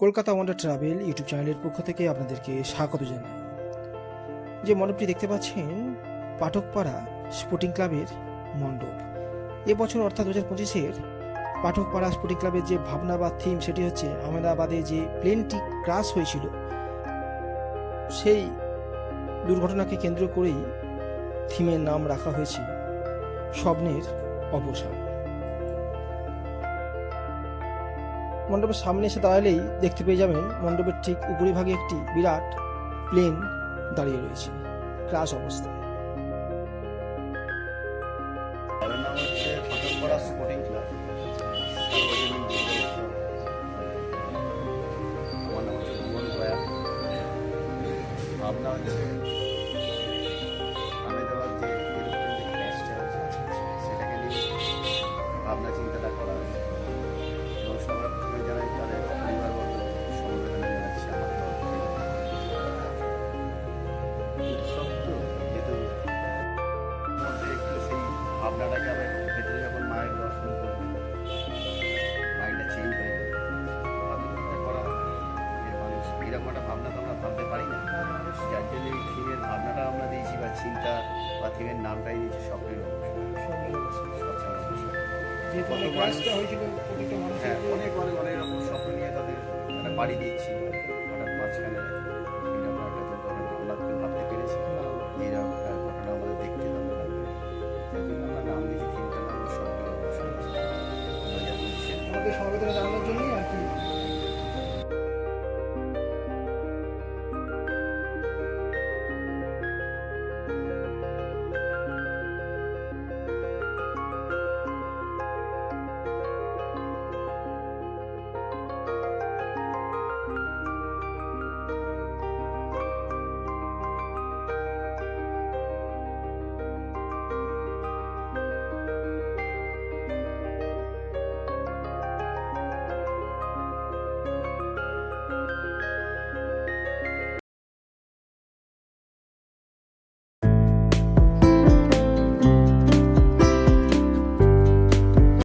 Kolkata wonder travel YouTube চ্যানেলের পক্ষ থেকে আপনাদেরকে স্বাগত জানাই। যে মণ্ডপটি দেখতে পাচ্ছেন, পাঠকপাড়া স্পোর্টিং ক্লাবের মণ্ডপ। এবছর অর্থাৎ দু হাজার পঁচিশের পাঠকপাড়া স্পোর্টিং ক্লাবের যে ভাবনা বা থিম সেটি হচ্ছে আহমেদাবাদে যে প্লেনটি ক্রাশ হয়েছিল, সেই দুর্ঘটনাকে কেন্দ্র করেই থিমের নাম রাখা হয়েছে স্বপ্নের অবসান। মণ্ডপের সামনে এসে দাঁড়ালেই দেখতে পেয়ে যাবেন মণ্ডপের ঠিক উপরিভাগে একটি বিরাট প্লেন দাঁড়িয়ে রয়েছে। ক্রাশ অবস্থায়। ভুবন চিন্তাটা করা হয়েছে। ভাবনাটাকে আবার ভেতরে যখন মায়ের দর্শন করবে চেঞ্জ হয়ে যাবে ভাবনাটা মানুষ ভাবনা ভাবতে পারি না যার জন্য ভাবনাটা আমরা দিয়েছি বা চিন্তা বা থিমের নামটাই দিয়েছি স্বপ্নের অবসর। যে বয়সটা হয়েছিল হ্যাঁ অনেক অনেক অনেক স্বপ্ন নিয়ে তাদের একটা বাড়ি দিচ্ছি হঠাৎ মাঝখানে ভাবতে পেরেছি। এইরকম ঘটনা আমাদের দেখতে হবে আমরা নাম দিয়েছি তিনটা নাম সরকার আমাদের জানানোর জন্যই